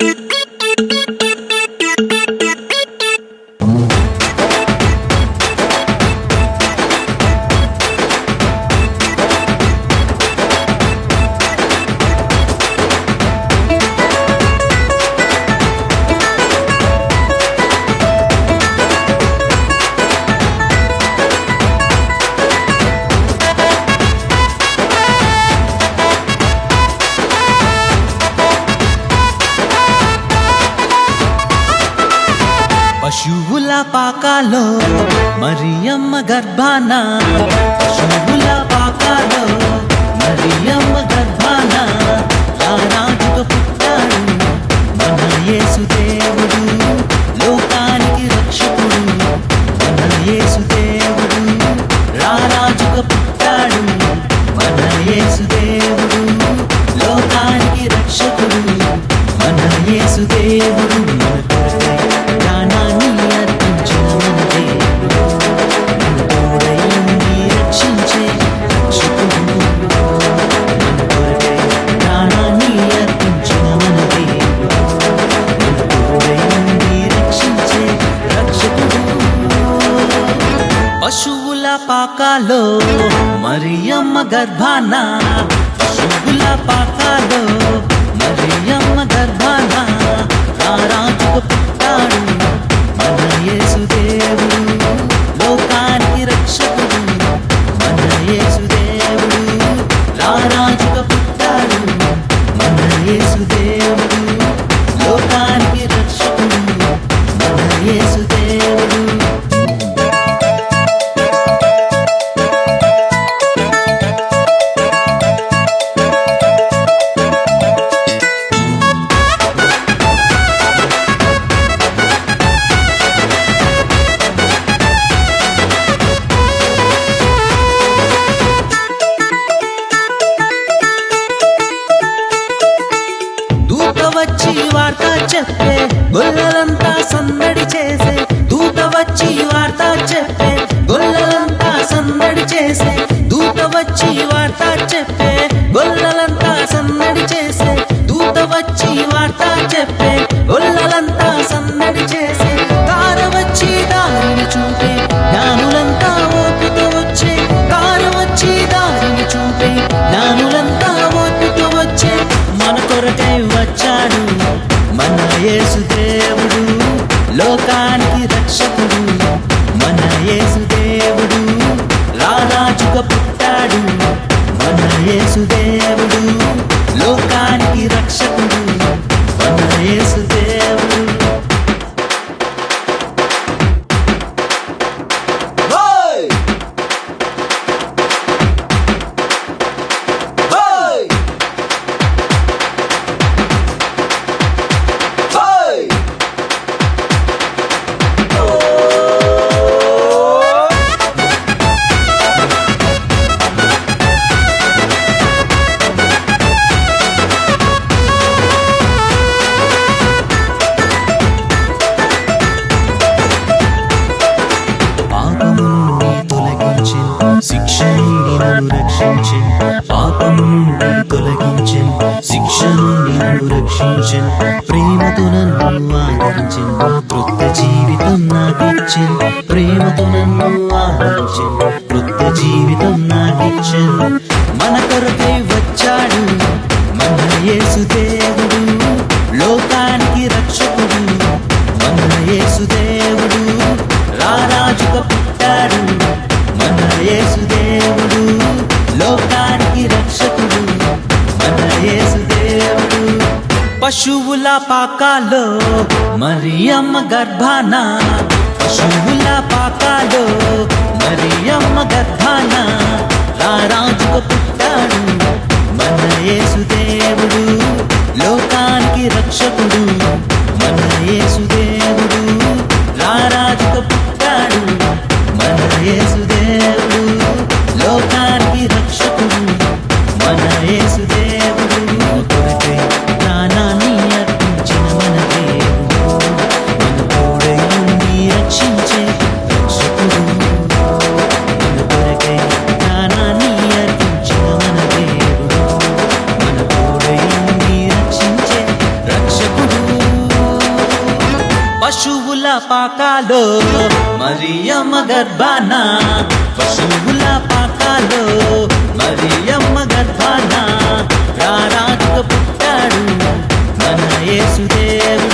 Thank you. శువుల పాకాలో Mariyamma గర్భాన. శువుల పాకాలో మరియమ్మ గర్భ గర్భానా గులా పాకాలో మరియమ్మ గర్భానా పరిరక్షకుడు మన యేసు తొలగించం శిక్షను నిన్ను రక్షించం ప్రేమతో నన్ను ఆదరించం కృత జీవితం నాకిచ్చం ప్రేమతో నన్ను ఆదరించం కృత జీవితం నాకిచ్చం మన కొరకై పశువుల పాకాలో మరియమ్మ గర్భాన. పశువుల పాకాలో మరియమ్మ గర్భానా. మరియమ్మ గర్భాన పశువుల పాకాలో మరియమ్మ గర్భాన రారాజుకు పుట్టాడు మన యేసుదేవు